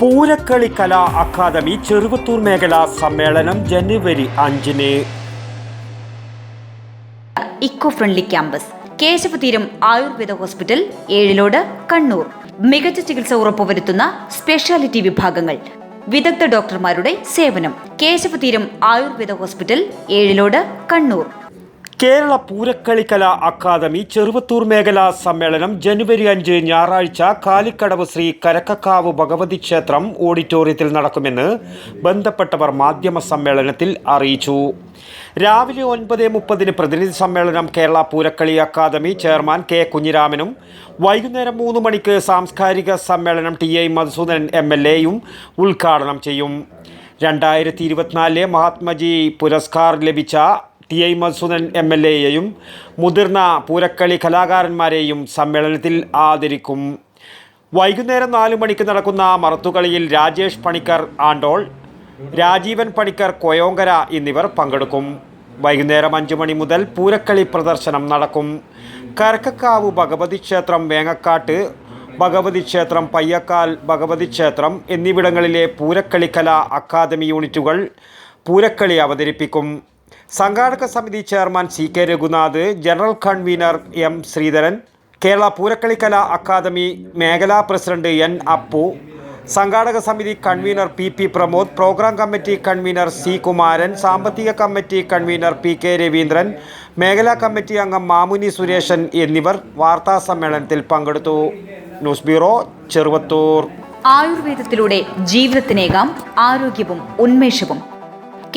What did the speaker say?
Poorakkali Kala academy Cheruvathur മേഖലാ സമ്മേളനം ജനുവരി അഞ്ചിന്. Eco friendly campus Keshavatheeram Ayurveda hospital Ezhilode Kannur. മികച്ച ചികിത്സ ഉറപ്പുവരുത്തുന്ന സ്പെഷ്യാലിറ്റി വിഭാഗങ്ങൾ വിദഗ്ധ ഡോക്ടർമാരുടെ സേവനം കേശവതീരം ആയുർവേദ ഹോസ്പിറ്റൽ ഏഴിലോട് കണ്ണൂർ. കേരള പൂരക്കളി കലാ അക്കാദമി ചെറുവത്തൂർ മേഖലാ സമ്മേളനം ജനുവരി അഞ്ച് ഞായറാഴ്ച കാലിക്കടവ് ശ്രീ കരക്കക്കാവ് ഭഗവതി ക്ഷേത്രം ഓഡിറ്റോറിയത്തിൽ നടക്കുമെന്ന് ബന്ധപ്പെട്ടവർ മാധ്യമ സമ്മേളനത്തിൽ അറിയിച്ചു. രാവിലെ ഒൻപത് മുപ്പതിന് പ്രതിനിധി സമ്മേളനം Kerala Poorakkali academy chairman K കുഞ്ഞിരാമനും വൈകുന്നേരം മൂന്ന് മണിക്ക് സാംസ്കാരിക സമ്മേളനം T I Madhusudanan M L എയും ഉദ്ഘാടനം ചെയ്യും. രണ്ടായിരത്തി ഇരുപത്തിനാലിലെ മഹാത്മജി പുരസ്കാർ ലഭിച്ച T I Madhusudan M L എയെയും മുതിർന്ന പൂരക്കളി കലാകാരന്മാരെയും സമ്മേളനത്തിൽ ആദരിക്കും. വൈകുന്നേരം നാല് മണിക്ക് നടക്കുന്ന മറത്തുകളിയിൽ രാജേഷ് പണിക്കർ ആണ്ടോൾ രാജീവൻ പണിക്കർ കൊയോങ്കര എന്നിവർ പങ്കെടുക്കും. വൈകുന്നേരം അഞ്ചു മണി മുതൽ പൂരക്കളി പ്രദർശനം നടക്കും. കരക്കക്കാവ് ഭഗവതി ക്ഷേത്രം വേങ്ങക്കാട്ട് ഭഗവതി ക്ഷേത്രം പയ്യക്കാൽ ഭഗവതി ക്ഷേത്രം എന്നിവിടങ്ങളിലെ പൂരക്കളി കലാ അക്കാദമി യൂണിറ്റുകൾ പൂരക്കളി അവതരിപ്പിക്കും. സംഘാടക സമിതി chairman C K Raghunath general convener M Sreedharan Kerala പൂരക്കളിക്കല academy മേഖലാ പ്രസിഡന്റ് എൻ അപ്പു സംഘാടക സമിതി convener P P Pramod programme committee convener C Kumaran സാമ്പത്തിക committee convener P K Raveendran മേഖലാ കമ്മിറ്റി അംഗം മാമുനി സുരേഷൻ എന്നിവർ വാർത്താ സമ്മേളനത്തിൽ പങ്കെടുത്തു. News bureau Cheruvathur. ആയുർവേദത്തിലൂടെ ജീവിതത്തിനേകാം ആരോഗ്യവും ഉന്മേഷവും.